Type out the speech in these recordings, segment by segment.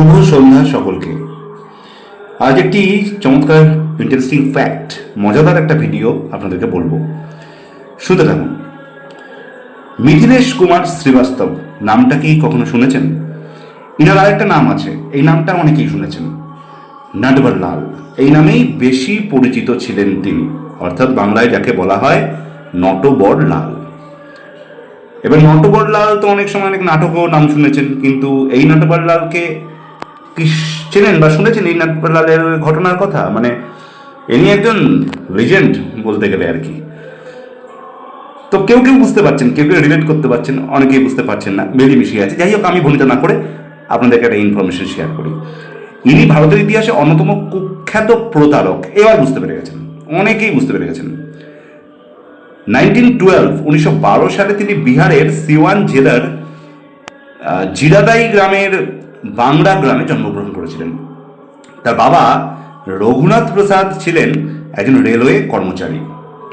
শুভ সন্ধ্যা সকলকে। আজ একটি চমৎকার ইন্টারেস্টিং ফ্যাক্ট মজাদার একটা ভিডিও আপনাদেরকে বলব। শুনতে থাকুন। মিথিলেশ কুমার শ্রীবাস্তব, নামটা কি কখনো শুনেছেন? ইনার আরেকটা নাম আছে, এই নামটা অনেকেই শুনেছেন। নাটবর লাল এই নামেই বেশি পরিচিত ছিলেন তিনি, অর্থাৎ বাংলায় যাকে বলা হয় নটবর লাল এবার নটবর লাল তো অনেক সময় অনেক নাটকও নাম শুনেছেন, কিন্তু এই নটবর লালকে কি চেনেন বা শুনেছেন এই নটবর ঘটনার কথা? মানে ইনি একজন লিজেন্ড বলতে গেলে আর কি। তো কেউ কেউ বুঝতে পারছেন, কেউ কেউ রিলেট করতে পারছেন, অনেকেই বুঝতে পারছেন না মিলিয়ে আছে। যাই হোক, আমি ভূমিকা না করে আপনাদেরকে একটা ইনফরমেশন শেয়ার করি। ইনি ভারতের ইতিহাসে অন্যতম কুখ্যাত প্রতারক, এবার বুঝতে পেরে গেছেন, অনেকেই বুঝতে পেরে গেছেন। নাইনটিন টুয়েলভ উনিশশো বারো সালে তিনি বিহারের সিওয়ান জেলার জিরাদাই গ্রামের বাংলা গ্রামে জন্মগ্রহণ করেছিলেন। তার বাবা রঘুনাথ প্রসাদ ছিলেন একজন রেলওয়ে কর্মচারী।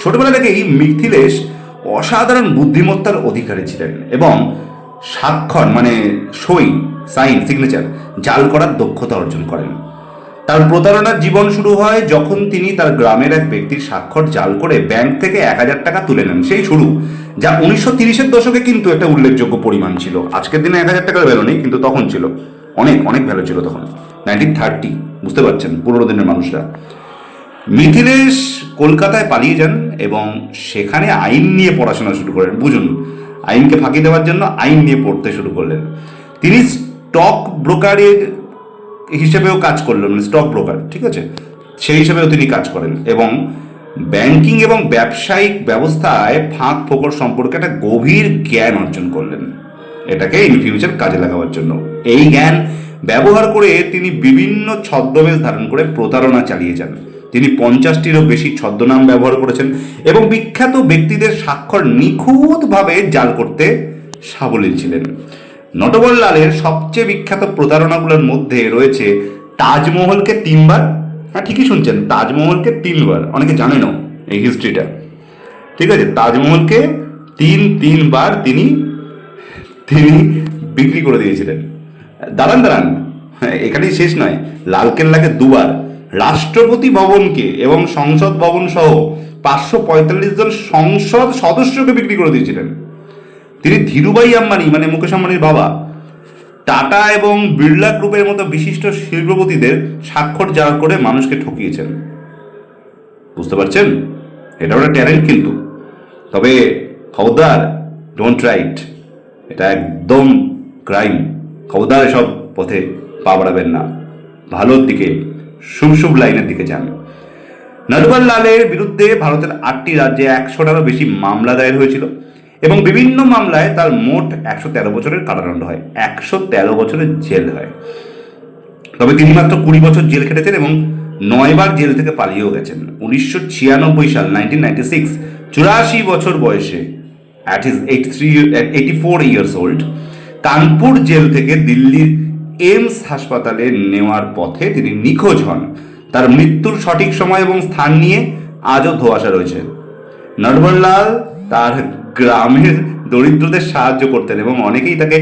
ছোটবেলা থেকেই মিথিলেশ অসাধারণ বুদ্ধিমত্তার অধিকারী ছিলেন এবং স্বাক্ষর মানে সই সাইন সিগনেচার জাল করার দক্ষতা অর্জন করেন। তার প্রতারণার জীবন শুরু হয় যখন তিনি তার গ্রামের এক ব্যক্তির স্বাক্ষর জাল করে ব্যাংক থেকে এক হাজার টাকা তুলে নেন। সেই শুরু যা উনিশশো তিরিশের দশকে কিন্তু একটা উল্লেখযোগ্য পরিমাণ ছিল। আজকের দিনে এক হাজার টাকার ভ্যালু নেই, কিন্তু তখন ছিল। অনেক অনেক ভ্যালু ছিল তখন। নাইনটিন থার্টি বুঝতে পারছেন, পুরোনো দিনের মানুষরা। মিথিলেশ কলকাতায় পালিয়ে যান এবং সেখানে আইন নিয়ে পড়াশোনা শুরু করেন। বুঝুন, আইনকে ফাঁকি দেওয়ার জন্য আইন নিয়ে পড়তে শুরু করলেন। তিনি স্টক ব্রোকারের হিসেবেও কাজ করলেন মানে স্টক ব্রোকার ঠিক আছে? সেই হিসেবেও তিনি কাজ করেন এবং ব্যাংকিং এবং ব্যবসায়িক ব্যবস্থায় ফাঁক ফোকর সম্পর্কে একটা গভীর জ্ঞান অর্জন করলেন। এটাকে ইন ফিউচার কাজে লাগাবার জন্য। এই জ্ঞান ব্যবহার করে তিনি বিভিন্ন ছদ্মবেশ ধারণ করে প্রতারণা চালিয়ে যান। তিনি পঞ্চাশটিরও বেশি ছদ্মনাম ব্যবহার করেছেন এবং বিখ্যাত ব্যক্তিদের স্বাক্ষর নিখুঁতভাবে জাল করতে সাবলীল ছিলেন। নটবর লালের সবচেয়ে বিখ্যাত প্রতারণাগুলোর মধ্যে রয়েছে তাজমহলকে তিনবার হ্যাঁ ঠিকই শুনছেন তাজমহলকে তিনবার অনেকে জানেনও এই হিস্ট্রিটা ঠিক আছে তাজমহলকে তিন তিনবার তিনি তিনি বিক্রি করে দিয়েছিলেন। দাঁড়ান দাঁড়ান হ্যাঁ, এখানেই শেষ নয় লালকেল্লাকে দুবার রাষ্ট্রপতি ভবনকে এবং সংসদ ভবন সহ পাঁচশো পঁয়তাল্লিশ জন সংসদ সদস্যকে বিক্রি করে দিয়েছিলেন। তিনি ধীরুভাই আম্বানি মানে মুকেশ আম্বানির বাবা টাটা এবং বিড়লা গ্রুপের মতো বিশিষ্ট শিল্পপতিদের স্বাক্ষর জাল করে মানুষকে ঠকিয়েছেন। বুঝতে পারছেন? এটা ওটা ট্যালেন্ট কিন্তু। তবে খবরদার ডোন্ট রাইট এটা একদম ক্রাইম খবরদার এসব পথে পা বাড়াবেন না। ভালোর দিকে, শুভ শুভ লাইনের দিকে যান। নরবর লালের বিরুদ্ধে ভারতের আটটি রাজ্যে একশোটারও বেশি মামলা দায়ের হয়েছিল। এবং বিভিন্ন মামলায় তার মোট একশো তেরো বছরের কারাদণ্ড হয়, একশো তেরো বছরের জেল হয়। তবে তিনি মাত্র কুড়ি বছর জেল খেটেছেন এবং নয়বার জেল থেকে পালিয়েও গেছেন। উনিশশো ছিয়ানব্বই সাল নাইনটিন নাইনটি সিক্স চুরাশি বছর বয়সে at is eighty three eighty four years old Kanpur jail থেকে দিল্লির এইমস হাসপাতালে নেওয়ার পথে তিনি নিখোঁজ হন। তার মৃত্যুর সঠিক সময় এবং স্থান নিয়ে আজও ধোয়াশা রয়েছে। নটবরলাল তার গ্রামের দরিদ্রদের সাহায্য করতেন এবং অনেকেই তাকে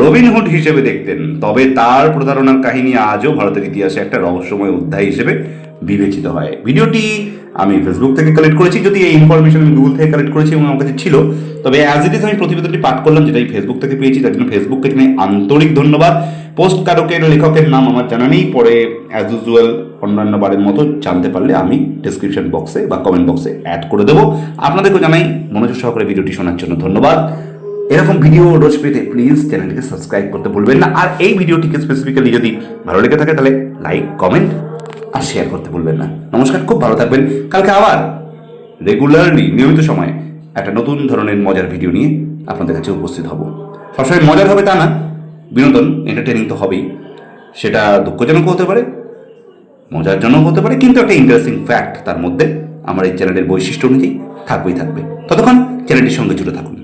রবিনহুড হিসেবে দেখতেন। তবে তার প্রতারণার কাহিনী আজও ভারতের ইতিহাসে একটা রহস্যময় অধ্যায় হিসেবে বিবেচিত হয়। ভিডিওটি আমি ফেসবুক থেকে কালেক্ট করেছি, যদি এই ইনফরমেশন আমি গুগল থেকে কালেক্ট করেছি এবং আমার কাছে ছিল, তবে অ্যাজ ইট ইজ আমি প্রতিবেদনটি পাঠ করলাম, যেটা ফেসবুক থেকে পেয়েছি, তার জন্য ফেসবুককে জানাই আন্তরিক ধন্যবাদ। পোস্ট কারকের লেখকের নাম আমার জানা নেই, পরে অ্যাজ ইউজুয়াল অন্যান্য বারের মতো জানতে পারলে আমি ডিসক্রিপশন বক্সে বা কমেন্ট বক্সে অ্যাড করে দেবো। আপনাদেরকেও জানাই, মনোযোগ সহকারে ভিডিওটি শোনার জন্য ধন্যবাদ। এরকম ভিডিও রোজ পেতে প্লিজ চ্যানেলটিকে সাবস্ক্রাইব করতে ভুলবেন না। আর এই ভিডিওটিকে স্পেসিফিক্যালি যদি ভালো লেগে থাকে, তাহলে লাইক কমেন্ট আর শেয়ার করতে ভুলবেন না। নমস্কার, খুব ভালো থাকবেন। কালকে আবার রেগুলারলি নিয়মিত সময়ে একটা নতুন ধরনের মজার ভিডিও নিয়ে আপনাদের কাছে উপস্থিত হব। সবসময় মজার হবে তা না, বিনোদন এন্টারটেনিং তো হবেই। সেটা দুঃখজনক হতে পারে মজার জন্য হতে পারে, কিন্তু একটা ইন্টারেস্টিং ফ্যাক্ট তার মধ্যে, আমার এই চ্যানেলের বৈশিষ্ট্য অনুযায়ী থাকবেই থাকবে। ততক্ষণ চ্যানেলটির সঙ্গে জুড়ে থাকুন।